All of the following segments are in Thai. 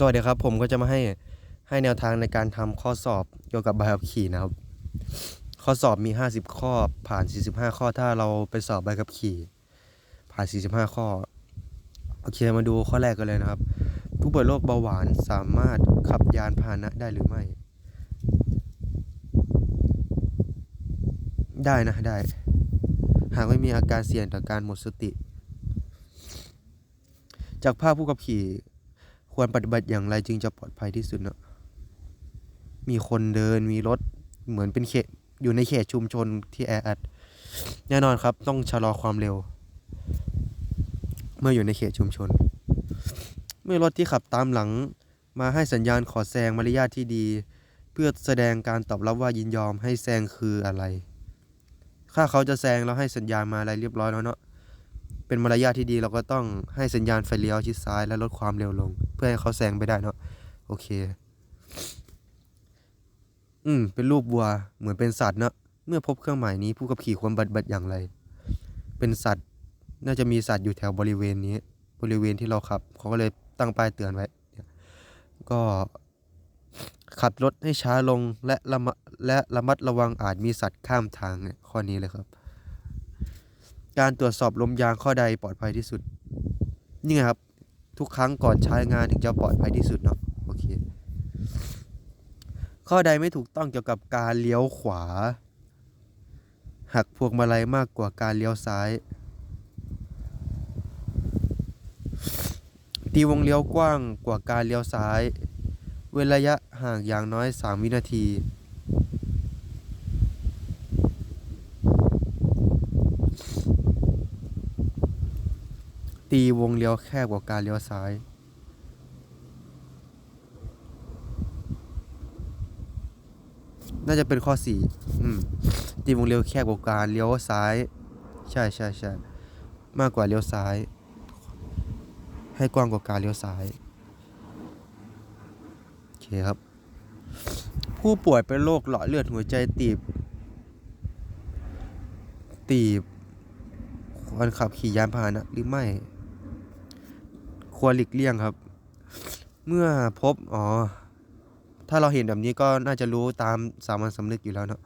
สวัสดีครับ ผมก็จะมาให้ให้แนวทางในการทำข้อสอบเกี่ยวกับใบขับขี่นะครับ ข้อสอบมี 50 ข้อผ่าน 45 ข้อถ้าเราไปสอบใบขับขี่ ผ่าน 45 ข้อโอเคมาดูข้อแรกกันเลยนะครับ ผู้ป่วยโรคเบาหวานสามารถขับยานพาหนะได้หรือไม่ ได้นะได้ หากไม่มีอาการเสี่ยงต่อการหมดสติ จากภาพผู้ขับขี่ ควรปฏิบัติอย่างไรจึงจะปลอดภัยที่สุดเนอะมีคนเดินมีรถเหมือนเป็นเขตอยู่ในเขตชุมชนที่แออัดแน่นอนครับ ต้องชะลอความเร็ว เมื่ออยู่ในเขตชุมชน เมื่อรถที่ขับตามหลัง มาให้สัญญาณขอแซงมารยาทที่ดี เพื่อแสดงการตอบรับว่ายินยอมให้แซงคืออะไร ถ้าเขาจะแซงแล้วให้สัญญาณมาอะไรเรียบร้อยแล้วเนาะ เป็นมารยาทที่ดีเราก็ต้องให้สัญญาณไฟเลี้ยวชิดซ้ายและลดความเร็วลง เพื่อให้เขาแซงไปได้เนาะโอเค อืม เป็นรูปวัวเหมือนเป็นสัตว์เนาะเมื่อพบเครื่องหมายนี้ผู้ขับขี่ควรปฏิบัติอย่างไร เป็นสัตว์ น่าจะมีสัตว์อยู่แถวบริเวณนี้ บริเวณที่เราขับเขาก็เลยตั้งป้ายเตือนไว้ก็ขับรถให้ช้าลงและระมะและระมัดระวังอาจมีสัตว์ข้ามทางเนี่ยข้อนี้เลยครับ การตรวจสอบลมยางข้อใดปลอดภัยที่สุด นี่ไงครับ ทุกครั้งก่อนใช้งานถึงจะปลอดภัยที่สุดเนาะโอเค ข้อใดไม่ถูกต้องเกี่ยวกับการเลี้ยวขวา หักพวงมาลัยมากกว่าการเลี้ยวซ้าย ตีวงเลี้ยวกว้างกว่าการเลี้ยวซ้าย เว้นระยะห่างอย่างน้อย 3 วินาที ตีวงเลี้ยวแคบกว่าการเลี้ยวซ้าย น่าจะเป็นข้อสี่อืมตีวงเลี้ยวแคบกว่าการเลี้ยวซ้าย ใช่ใช่ใช่มากกว่าเลี้ยวซ้าย ให้กว้างกว่าการเลี้ยวซ้าย โอเคครับ ผู้ป่วยเป็นโรคหลอดเลือดหัวใจตีบ ตีบควรขับขี่ยานพาหนะหรือไม่ ควรหลีกเลี่ยงครับ เมื่อพบอ๋อถ้าเราเห็นแบบนี้ก็น่าจะรู้ตามสามัญสำนึกอยู่แล้วเนาะ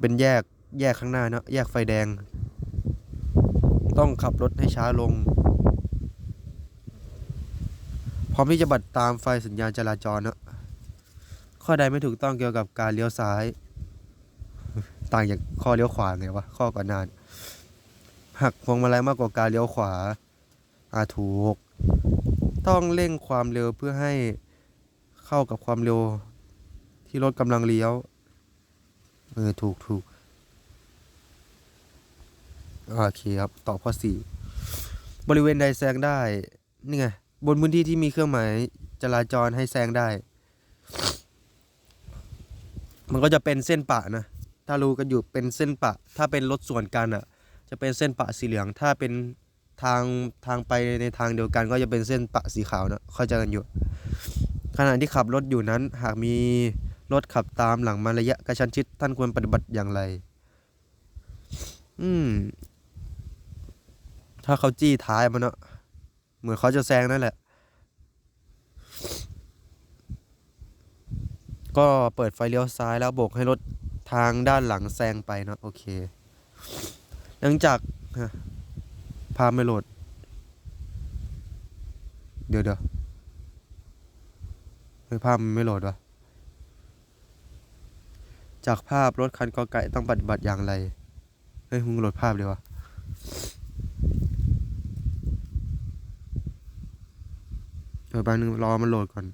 เป็นแยกแยกข้างหน้าเนาะแยกไฟแดง ต้องขับรถให้ช้าลง พร้อมที่จะบัดตามไฟสัญญาณจราจรเนาะข้อใดไม่ถูกต้องเกี่ยวกับการเลี้ยวซ้าย ต่างจากข้อเลี้ยวขวาไงวะข้อก่อนหน้านหักพวงมาลัยมากกว่าการเลี้ยวขวาอาถูก ต้องเร่งความเร็วเพื่อให้เข้ากับความเร็วที่รถกำลังเลี้ยว เออ ถูกถูกโอเคครับ ตอบข้อสี่บริเวณใดแซงได้ นี่ไง บนพื้นที่ที่มีเครื่องหมายจราจรให้แซงได้ มันก็จะเป็นเส้นปะนะ ถ้ารู้กันอยู่เป็นเส้นปะ ถ้าเป็นรถส่วนกันอะ จะเป็นเส้นปะสีเหลือง ถ้าเป็น ทางทางไปในทางเดียวกันก็จะเป็นเส้นปะสีขาวนะเข้าใจกันอยู่ ขณะที่ขับรถอยู่นั้น หากมีรถขับตามหลังมาระยะกระชั้นชิดท่านควรปฏิบัติอย่างไร อืม ถ้าเขาจี้ท้ายมันเนาะเหมือนเขาจะแซงนั่นแหละ ก็เปิดไฟเลี้ยวซ้ายแล้วโบกให้รถทางด้านหลังแซงไปเนาะโอเคหลังจาก ภาพไม่โหลด เดี๋ยวเดี๋ยวเฮ้ยภาพมันไม่โหลดวะจากภาพรถคันกอไก่ต้องปฏิบัติอย่างไร เฮ้ยมึงโหลดภาพเลยวะเดี๋ยวแป๊บนึงรอมันโหลดก่อน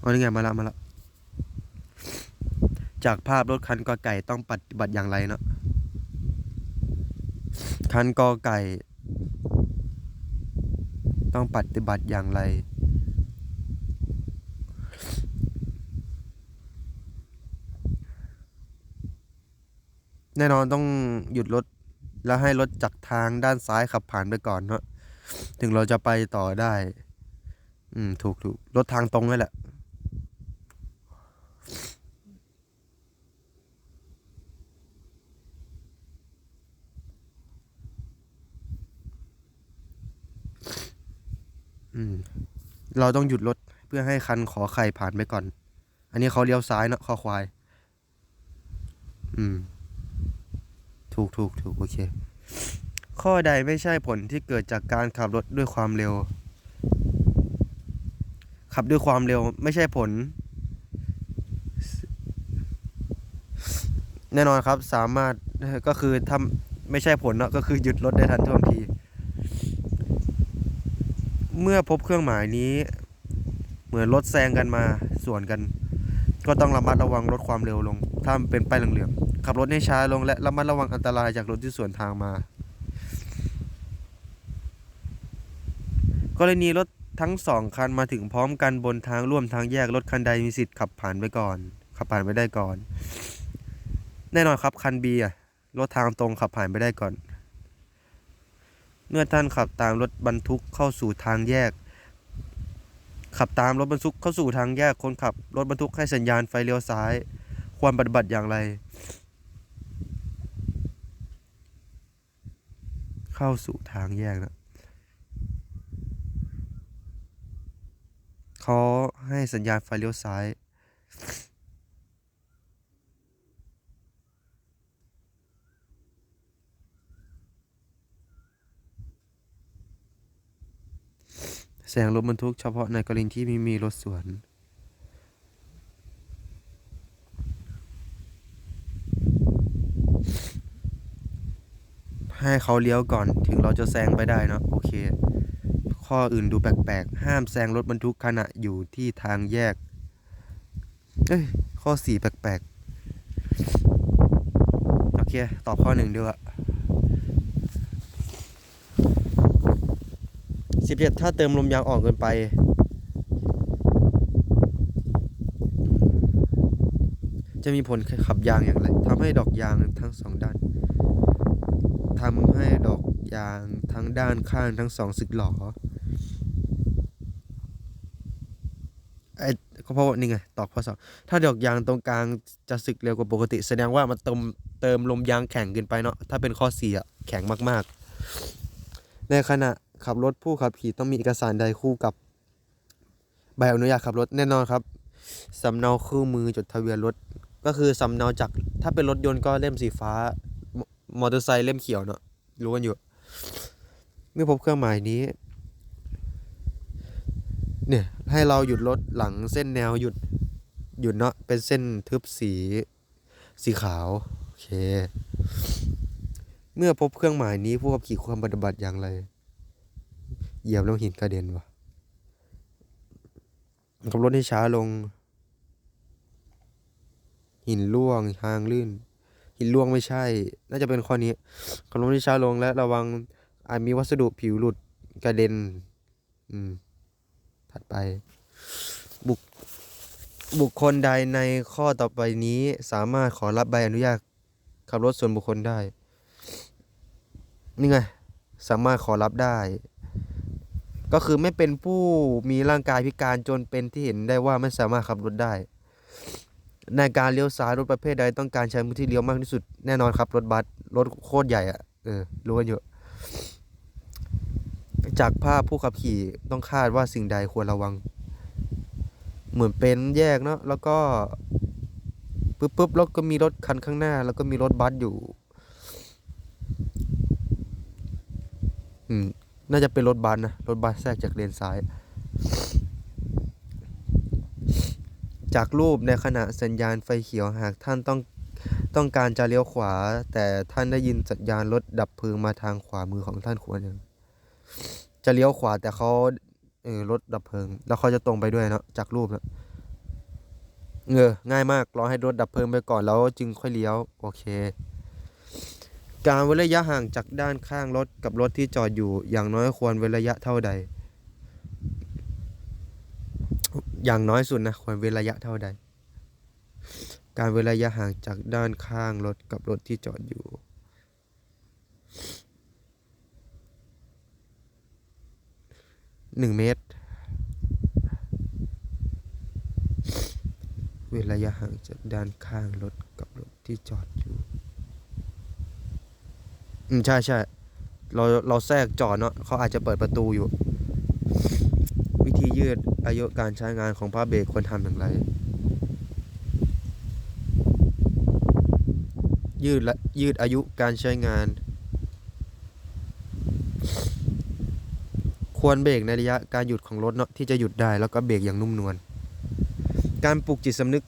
อ๋อนี่ไงมาละมาละจากภาพรถคันกอไก่ต้องปฏิบัติอย่างไรเนาะ คันกอไก่ ต้องปฏิบัติอย่างไร แน่นอนต้องหยุดรถ แล้วให้รถจากทางด้านซ้ายขับผ่านไปก่อนเนาะถึงเราจะไปต่อได้ อืม ถูกถูกรถทางตรงนี่แหละ อืม เราต้องหยุดรถเพื่อให้คันขอไข่ผ่านไปก่อน อันนี้เขาเลี้ยวซ้ายเนาะขอควาย อืม ถูกถูกถูกโอเค ข้อใดไม่ใช่ผลที่เกิดจากการขับรถด้วยความเร็ว ขับด้วยความเร็วไม่ใช่ผล แน่นอนครับสามารถก็คือทำไม่ใช่ผลเนาะก็คือหยุดรถได้ทันท่วงที เมื่อพบเครื่องหมายนี้ เหมือนรถแซงกันมาสวนกัน ก็ต้องระมัดระวังลดความเร็วลง ถ้าเป็นป้ายเหลืองๆขับรถให้ช้าลงและระมัดระวังอันตรายจากรถที่สวนทางมา กรณีรถทั้งสองคันมาถึงพร้อมกันบนทางร่วมทางแยกรถคันใดมีสิทธิ์ขับผ่านไปก่อน ขับผ่านไปได้ก่อน แน่นอนครับคันบีอะรถทางตรงขับผ่านไปได้ก่อน เมื่อท่านขับตามรถบรรทุกเข้าสู่ทางแยก ขับตามรถบรรทุกเข้าสู่ทางแยกคนขับรถบรรทุกให้สัญญาณไฟเลี้ยวซ้าย ควรปฏิบัติอย่างไร เข้าสู่ทางแยกนะเขาให้สัญญาณไฟเลี้ยวซ้าย แสงรถบรรทุกเฉพาะในกรณีที่ไม่มีรถสวนให้เขาเลี้ยวก่อนถึงเราจะแซงไปได้เนอะโอเค ข้ออื่นดูแปลกๆ ห้ามแซงรถบรรทุกขณะอยู่ที่ทางแยก เอ้ย ข้อสี่แปลกๆ โอเค ตอบข้อหนึ่งดีกว่า สิบเจ็ดถ้าเติมลมยางอ่อนเกินไป จะมีผลขับยางอย่างไรทำให้ดอกยางทั้งสองด้านทำให้ดอกยางทั้งด้านข้างทั้งสองสึกหรอไอ้ก็เพราะว่านี่ไงตอบข้อสองถ้าดอกยางตรงกลางจะสึกเร็วกว่าปกติ แสดงว่ามันเติมเติมลมยางแข็งเกินไปเนาะถ้าเป็นข้อสี่อะแข็งมาก ๆ ในขณะ ขับรถผู้ขับขี่ต้องมีเอกสารใดคู่กับ ใบอนุญาตขับรถแน่นอนครับสำเนาคู่มือจดทะเบียนรถ ก็คือสำเนาจากถ้าเป็นรถยนต์ก็เล่มสีฟ้ามมอเตอร์ไซค์เล่มเขียวเนาะรู้กันอยู่ เมื่อพบเครื่องหมายนี้ เนี่ยให้เราหยุดรถหลังเส้นแนวหยุดหยุดเนาะเป็นเส้นทึบสีสีขาวโอเค เมื่อพบเครื่องหมายนี้ผู้ขับขี่ควรปฏิบัติอย่างไร เหยียบแล้วหินกระเด็นวะขับรถให้ช้าลง หินร่วงทางลื่น หินร่วงไม่ใช่ น่าจะเป็นข้อนี้ขับรถให้ช้าลงและระวังอาจมีวัสดุผิวหลุดกระเด็น อืม ถัดไป บุคบุคคลใดในข้อต่อไปนี้สามารถขอรับใบอนุญาตขับรถส่วนบุคคลได้ นี่ไง สามารถขอรับได้ ก็คือไม่เป็นผู้มีร่างกายพิการจนเป็นที่เห็นได้ว่าไม่สามารถขับรถได้ ในการเลี้ยวซ้ายรถประเภทใดต้องการใช้พื้นที่เลี้ยวมากที่สุดแน่นอนครับ รถบัสรถโคตรใหญ่อะเออรู้กันอยู่จากภาพผู้ขับขี่ต้องคาดว่าสิ่งใดควรระวัง เหมือนเป็นแยกเนาะแล้วก็ปุ๊บปุ๊บแล้วก็มีรถคันข้างหน้า แล้วก็มีรถบัสอยู่ อืม น่าจะเป็นรถบัสนะ รถบัสแทรกจากเลนซ้าย จากรูปในขณะสัญญาณไฟเขียวหากท่านต้องต้องการจะเลี้ยวขวา แต่ท่านได้ยินสัญญาณรถดับเพลิงมาทางขวามือของท่านควรจะเลี้ยวขวาแต่เขาเออรถดับเพลิง แล้วเขาจะตรงไปด้วยเนาะจากรูปนะเออง่ายมากรอให้รถดับเพลิงไปก่อนแล้วจึงค่อยเลี้ยว โอเค การเว้นระยะห่างจากด้านข้างรถกับรถที่จอดอยู่ อย่างน้อยควรเว้นระยะเท่าใด อย่างน้อยสุดนะควรเว้นระยะเท่าใด การเว้นระยะห่างจากด้านข้างรถกับรถที่จอดอยู่หนึ่งเมตร เว้นระยะห่างจากด้านข้างรถกับรถที่จอดอยู่ อืมใช่ใช่เราเราแทรกจอดเนาะเขาอาจจะเปิดประตูอยู่ วิธียืดอายุการใช้งานของผ้าเบรกควรทำอย่างไร ยืดและยืดอายุการใช้งาน ควรเบรกในระยะการหยุดของรถเนาะที่จะหยุดได้แล้วก็เบรกอย่างนุ่มนวลการปลุกจิตสำนึก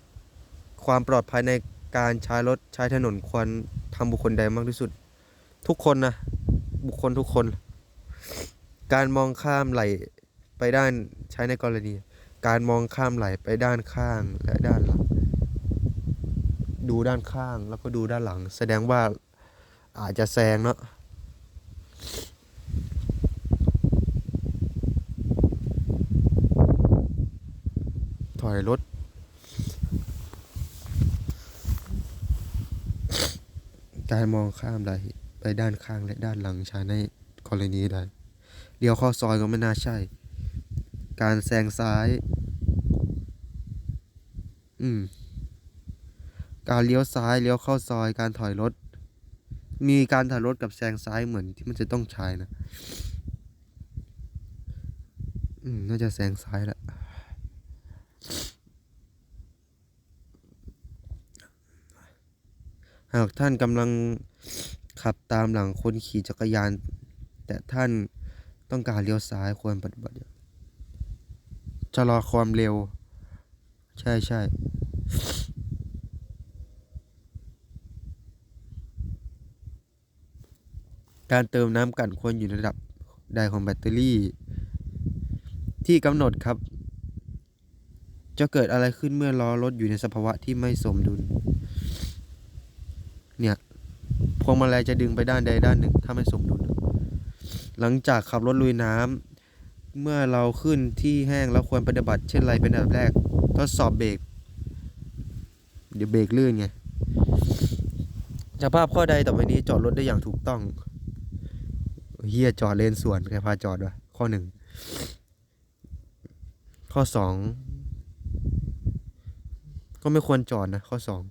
ความปลอดภัยในการใช้รถใช้ถนนควรทำบุคคลใดมากที่สุด ทุกคนนะบุคคลทุกคน การมองข้ามไหลไปด้านใช้ในกรณี การมองข้ามไหลไปด้านข้างและด้านหลัง ดูด้านข้างแล้วก็ดูด้านหลัง แสดงว่าอาจจะแซงเนาะถอยรถการมองข้ามไหล ไปด้านข้างและด้านหลังใช้ในกรณีใดเลี้ยวเข้าซอยก็ไม่น่าใช่ การแซงซ้าย อืม การเลี้ยวซ้ายเลี้ยวเข้าซอยการถอยรถ มีการถอยรถกับแซงซ้ายเหมือนที่มันจะต้องใช้นะ อืม น่าจะแซงซ้ายแหละหากท่านกำลัง ขับตามหลังคนขี่จักรยาน แต่ท่านต้องการเลี้ยวซ้ายควรปฏิบัติชะลอความเร็ว ใช่ใช่การเติมน้ำกันควรอยู่ในระดับใดของแบตเตอรี่ ที่กำหนดครับ จะเกิดอะไรขึ้นเมื่อล้อรถอยู่ในสภาวะที่ไม่สมดุล เนี่ย พวงมาลัยจะดึงไปด้านใดด้านหนึ่ง ถ้าไม่สมดุล หลังจากขับรถลุยน้ำเมื่อเราขึ้นที่แห้งเราควรปฏิบัติเช่นไรเป็นอันดับแรก ทดสอบเบรก เดี๋ยวเบรกลื่นไงสภาพข้อใดต่อไปนี้จอดรถได้อย่างถูกต้องเฮียจอดเลนสวนใครพาจอดวะข้อหนึ่ง ข้อสองก็ไม่ควรจอดนะ ข้อสอง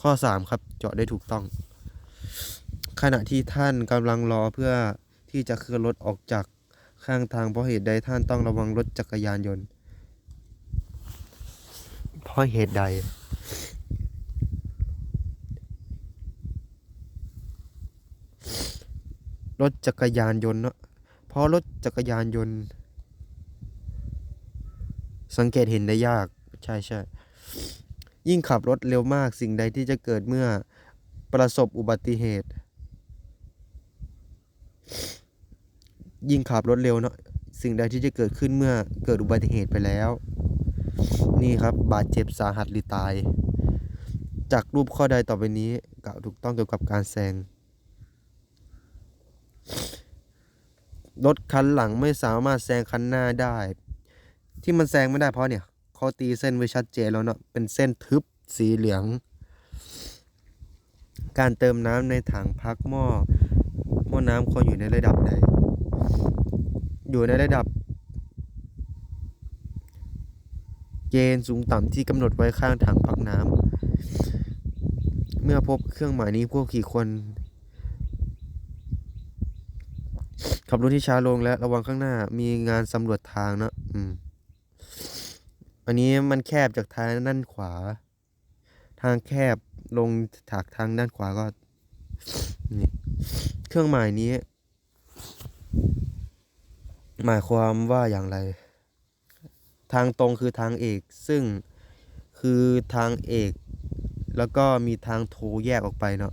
ข้อ 3 ครับ เจอดได้ถูกต้อง ขณะที่ท่านกำลังรอเพื่อที่จะเคลื่อนรถออกจากข้างทางเพราะเหตุใดท่านต้องระวังรถจักรยานยนต์ เพราะเหตุใด รถจักรยานยนต์เนาะเพราะรถจักรยานยนต์ สังเกตเห็นได้ยาก ใช่ใช่ ยิ่งขับรถเร็วมากสิ่งใดที่จะเกิดเมื่อประสบอุบัติเหตุ ยิ่งขับรถเร็วเนาะสิ่งใดที่จะเกิดขึ้นเมื่อเกิดอุบัติเหตุไปแล้ว นี่ครับบาดเจ็บสาหัสหรือตาย จากรูปข้อใดต่อไปนี้กล่าวถูกต้องเกี่ยวกับการแซงรถคันหลังไม่สามารถแซงคันหน้าได้ ที่มันแซงไม่ได้เพราะเนี่ย เขาตีเส้นไว้ชัดเจนแล้วเนาะเป็นเส้นทึบสีเหลือง การเติมน้ำในถังพักหม้อหม้อน้ำควรอยู่ในระดับใดอยู่ในระดับ เกณฑ์สูงต่ำที่กำหนดไว้ข้างถังพักน้ำเมื่อพบเครื่องหมายนี้พวกขี่ควรขับรถที่ช้าลงและระวังข้างหน้ามีงานสำรวจทางนะอืม อันนี้มันแคบจากทางด้านขวา ทางแคบลงถากทางด้านขวาก็นี่เครื่องหมายนี้ หมายความว่าอย่างไร ทางตรงคือทางเอก ซึ่งคือทางเอก แล้วก็มีทางโทแยกออกไปเนาะ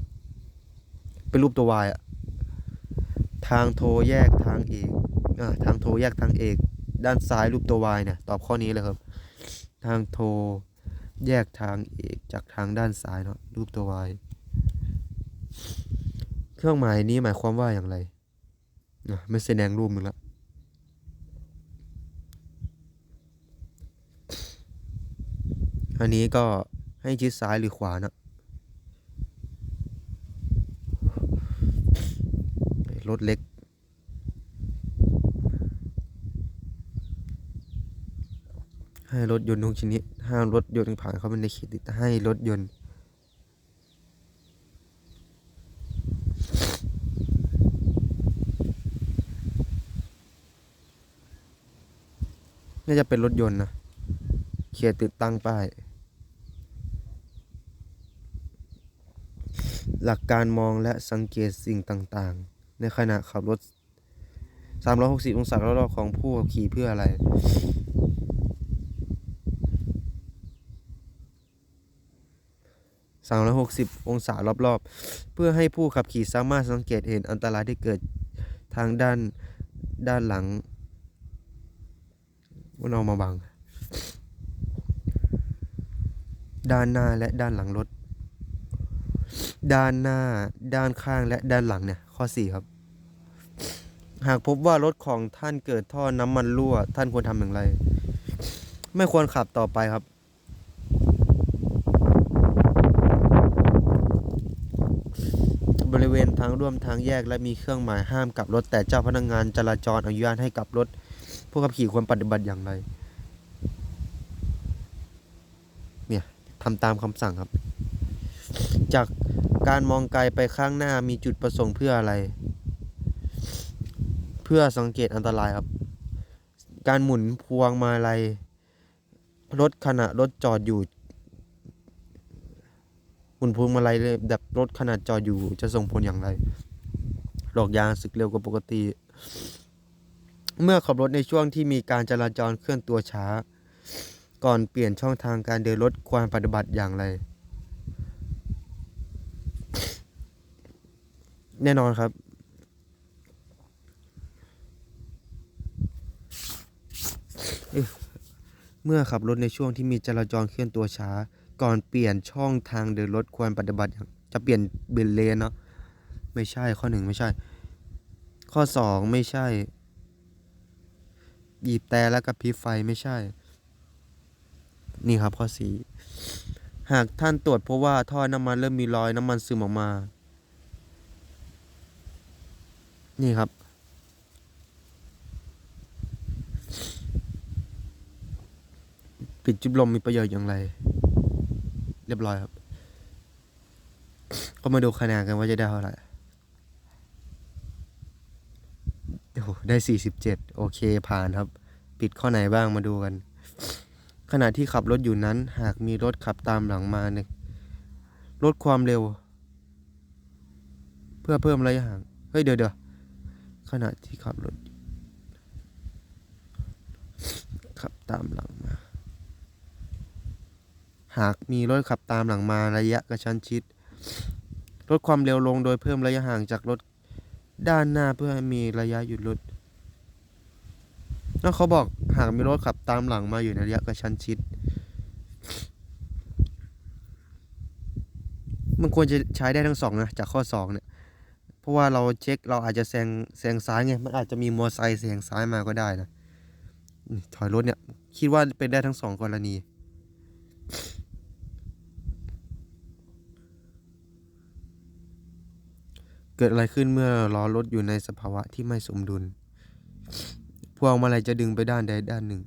เป็นรูปตัววายอะทางโทแยกทางเอกอ่าทางโทแยกทางเอก ด้านซ้ายรูปตัววายเนี่ยตอบข้อนี้เลยครับ ทางโท แยกทางเอกจากทางด้านซ้ายเนาะรูปตัววายเครื่องหมายนี้หมายความว่าอย่างไรอะไม่แสดงรูปมึงละอันนี้ก็ให้ชิดซ้ายหรือขวาเนะรถเล็ก ให้รถยนต์ทุกชนิดห้ามรถยนต์ผ่านเข้าไปในเขตติดให้รถยนต์น่าจะเป็นรถยนต์นะเขียนติดตั้งป้าย หลักการมองและสังเกตสิ่งต่างๆ ในขณะขับรถ 360 องศารอบๆของผู้ขับขี่เพื่ออะไร 360 องศารอบๆ เพื่อให้ผู้ขับขี่สามารถสังเกตเห็นอันตรายที่เกิดทางด้านด้านหลังมันเอามาบัง ด้านหน้าและด้านหลังรถ ด้านหน้า ด้านข้างและด้านหลังเนี่ย ข้อ 4 ครับ หากพบว่ารถของท่านเกิดท่อน้ำมันรั่ว ท่านควรทำอย่างไร ไม่ควรขับต่อไปครับ บริเวณทางร่วมทางแยกและมีเครื่องหมายห้ามกลับรถ แต่เจ้าพนักงานจราจรอนุญาตให้กลับรถ ผู้ขับขี่ควรปฏิบัติอย่างไร เนี่ยทำตามคำสั่งครับ จากการมองไกลไปข้างหน้ามีจุดประสงค์เพื่ออะไร เพื่อสังเกตอันตรายครับ การหมุนพวงมาลัยรถขณะรถจอดอยู่ มุนพวงมาลัยเลยแบบรถขนาดจอดอยู่จะส่งผลอย่างไรหลอกยางสึกเร็วกว่าปกติ เมื่อขับรถในช่วงที่มีการจราจรเคลื่อนตัวช้า ก่อนเปลี่ยนช่องทางการเดินรถควรปฏิบัติอย่างไร แน่นอนครับเมื่อขับรถในช่วงที่มีจราจรเคลื่อนตัวช้า ก่อนเปลี่ยนช่องทางเดินรถควรปฏิบัติอย่างจะเปลี่ยนเบนเลนเนาะไม่ใช่ข้อหนึ่งไม่ใช่ ข้อสองไม่ใช่บีบแต่แล้วกับพริบไฟไม่ใช่ นี่ครับข้อสี่หากท่านตรวจพบว่าท่อน้ำมันเริ่มมีรอยน้ำมันซึมออกมา นี่ครับ ปิดจุบลมมีประโยชน์อย่างไร เรียบร้อยครับ ก็มาดูคะแนนกันว่าจะได้เท่าไหร่โอ้โหได้47โอเคผ่านครับ ปิดข้อไหนบ้างมาดูกัน ขณะที่ขับรถอยู่นั้น หากมีรถขับตามหลังมาเนี่ยลดความเร็ว เพื่อเพิ่มระยะห่าง เฮ้ยเดี๋ยวเดี๋ยวขณะที่ขับรถขับตามหลังมา หากมีรถขับตามหลังมาระยะกระชั้นชิด ลดความเร็วลงโดยเพิ่มระยะห่างจากรถด้านหน้าเพื่อให้มีระยะหยุดรถแล้วเขาบอกหากมีรถขับตามหลังมาอยู่ในระยะกระชั้นชิด มันควรจะใช้ได้ทั้งสองนะจากข้อสองเนี่ย เพราะว่าเราเช็คเราอาจจะแซงแซงซ้ายไง มันอาจจะมีมอเตอร์ไซค์แซงซ้ายมาก็ได้นะ ถอยรถเนี่ย คิดว่าเป็นได้ทั้งสองกรณี กิดอะไรขึ้นเมื่อล้อรถอยู่ในสภาวะที่ไม่สมดุล พวงมาลัยจะดึงไปด้านใดด้านหนึ่ง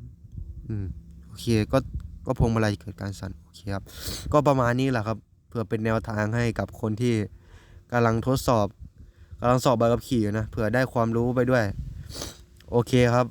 อืม โอเค ก็ก็พวงมาลัยเกิดการสั่นโอเคครับ ก็ประมาณนี้แหละครับ เพื่อเป็นแนวทางให้กับคนที่กำลังทดสอบกำลังสอบใบขับขี่อยู่นะ เผื่อได้ความรู้ไปด้วย โอเคครับ